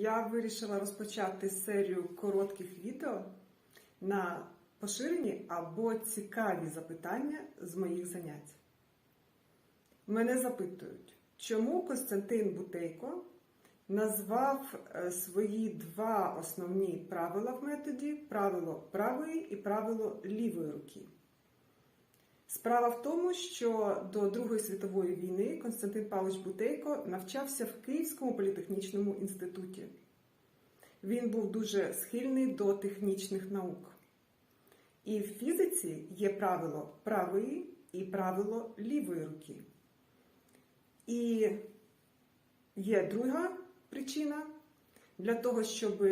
я вирішила розпочати серію коротких відео на поширені або цікаві запитання з моїх занять. Мене запитують, чому Костянтин Бутейко назвав е, свої два основні правила в методі правило правої і правило лівої руки. Справа в тому, що до Другої світової війни Константин Павлович Бутейко навчався в Київському політехнічному інституті. Він був дуже схильний до технічних наук. І в фізиці є правило правої і правило лівої руки. І є друга причина для того, щоб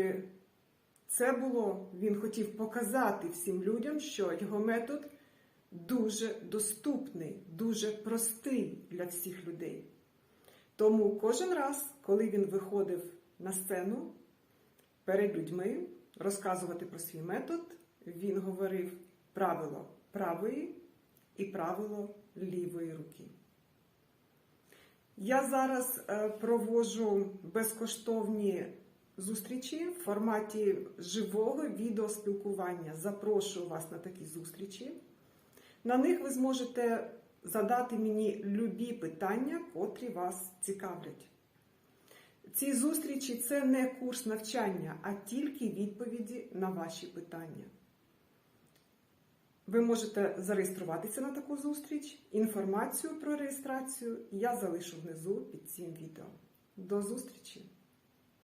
це було, він хотів показати всім людям, що його метод дуже доступний, дуже простий для всіх людей. Тому кожен раз, коли він виходив на сцену перед людьми розказувати про свій метод, він говорив правило правої і правило лівої руки. Я зараз е, проводжу безкоштовні зустрічі в форматі живого відеоспілкування. Запрошую вас на такі зустрічі. На них ви зможете задати мені любі питання, котрі вас цікавлять. Ці зустрічі це не курс навчання, а тільки відповіді на ваші питання. Ви можете зареєструватися на таку зустріч. Інформацію про реєстрацію я залишу внизу під цим відео. До зустрічі!